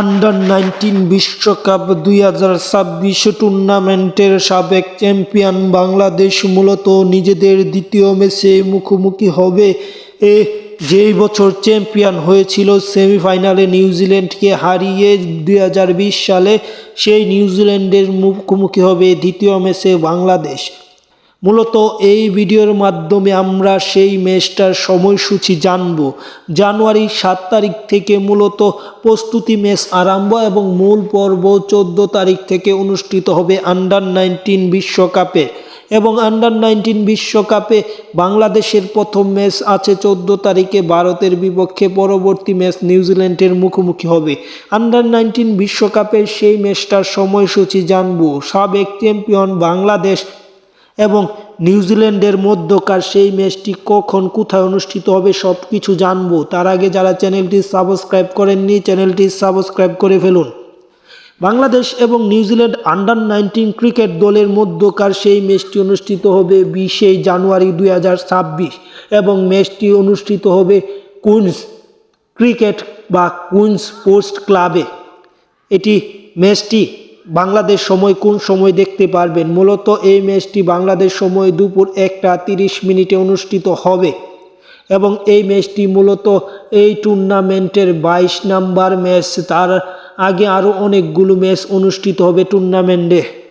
Under nineteen বিশ্বকাপ দুই হাজার ছাব্বিশ টুর্নামেন্টের সাবেক চ্যাম্পিয়ন বাংলাদেশ মূলত নিজেদের দ্বিতীয় ম্যাচে মুখোমুখি হবে। এ যেই বছর চ্যাম্পিয়ন হয়েছিল সেমিফাইনালে নিউজিল্যান্ডকে হারিয়ে দুই হাজার বিশ সালে, সেই নিউজিল্যান্ডের মুখোমুখি হবে দ্বিতীয় ম্যাচে বাংলাদেশ। মূলত এই ভিডিওর মাধ্যমে আমরা সেই ম্যাচটার সময়সূচি জানব। জানুয়ারি সাত তারিখ থেকে মূলত প্রস্তুতি ম্যাচ আরম্ভ এবং মূল পর্ব চোদ্দ তারিখ থেকে অনুষ্ঠিত হবে আন্ডার নাইনটিন বিশ্বকাপে। এবং আন্ডার নাইনটিন বিশ্বকাপে বাংলাদেশের প্রথম ম্যাচ আছে চোদ্দ তারিখে, ভারতের বিপক্ষে পরবর্তী ম্যাচ নিউজিল্যান্ডের মুখোমুখি হবে। আন্ডার নাইনটিন বিশ্বকাপের সেই ম্যাচটার সময়সূচি জানব। সাবেক চ্যাম্পিয়ন বাংলাদেশ এবং নিউজিল্যান্ডের মধ্যকার সেই ম্যাচটি কখন, কোথায় অনুষ্ঠিত হবে সব কিছু জানব। তার আগে যারা চ্যানেলটি সাবস্ক্রাইব করেননি, চ্যানেলটি সাবস্ক্রাইব করে ফেলুন। বাংলাদেশ এবং নিউজিল্যান্ড আন্ডার নাইনটিন ক্রিকেট দলের মধ্যকার সেই ম্যাচটি অনুষ্ঠিত হবে বিশে জানুয়ারি দুই হাজার ছাব্বিশ এবং ম্যাচটি অনুষ্ঠিত হবে কুইন্স ক্রিকেট বা কুইন্স স্পোর্টস ক্লাবে। এটি ম্যাচটি বাংলাদেশ সময় কোন সময় দেখতে পারবেন? মূলত এই ম্যাচটি বাংলাদেশ সময় দুপুর একটা তিরিশ মিনিটে অনুষ্ঠিত হবে। এবং এই ম্যাচটি মূলত এই টুর্নামেন্টের বাইশ নাম্বার ম্যাচ। তার আগে আরও অনেকগুলো ম্যাচ অনুষ্ঠিত হবে টুর্নামেন্টে।